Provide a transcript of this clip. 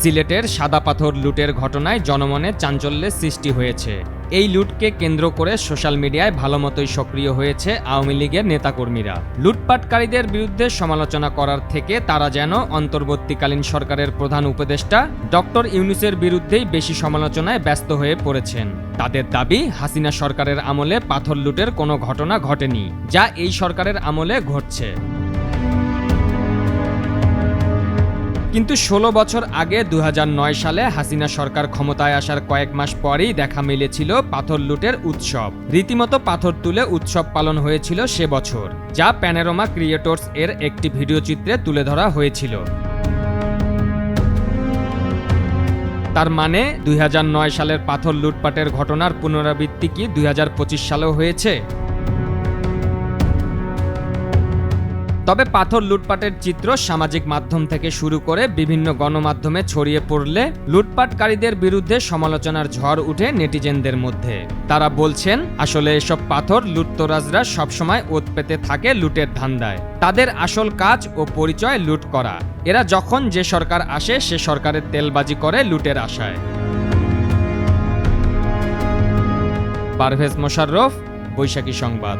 সিলেটের সাদা পাথর লুটের ঘটনায় জনমনে চাঞ্চল্যের সৃষ্টি হয়েছে। এই লুটকে কেন্দ্র করে সোশ্যাল মিডিয়ায় ভালোমতোই সক্রিয় হয়েছে আওয়ামী লীগের নেতাকর্মীরা। লুটপাটকারীদের বিরুদ্ধে সমালোচনা করার থেকে তারা যেন অন্তর্বর্তীকালীন সরকারের প্রধান উপদেষ্টা ডক্টর ইউনুসের বিরুদ্ধেই বেশি সমালোচনায় ব্যস্ত হয়ে পড়েছেন। তাদের দাবি, হাসিনা সরকারের আমলে পাথর লুটের কোনো ঘটনা ঘটেনি, যা এই সরকারের আমলে ঘটছে। কিন্তু ষোলো বছর আগে দুই হাজার নয় সালে হাসিনা সরকার ক্ষমতায় আসার কয়েক মাস পরেই দেখা মিলেছিল পাথর লুটের উৎসব। রীতিমতো পাথর তুলে উৎসব পালন হয়েছিল সে বছর, যা প্যানেরোমা ক্রিয়েটর্স এর একটি ভিডিও চিত্রে তুলে ধরা হয়েছিল। তার মানে দুই হাজার নয় সালের পাথর লুটপাটের ঘটনার পুনরাবৃত্তি কি দুই হাজার পঁচিশ সালেও হয়েছে? তবে পাথর লুটপাটের চিত্র সামাজিক মাধ্যম থেকে শুরু করে বিভিন্ন গণমাধ্যমে ছড়িয়ে পড়লে লুটপাটকারীদের বিরুদ্ধে সমালোচনার ঝড় উঠে নেটিজেনদের মধ্যে। তারা বলছেন, আসলে এসব পাথর লুটতরাজরা সবসময় ওত পেতে থাকে লুটের ধান্দায়। তাদের আসল কাজ ও পরিচয় লুট করা। এরা যখন যে সরকার আসে, সে সরকারের তেলবাজি করে লুটের আশায়। পারভেজ মোশাররফ, বৈশাখী সংবাদ।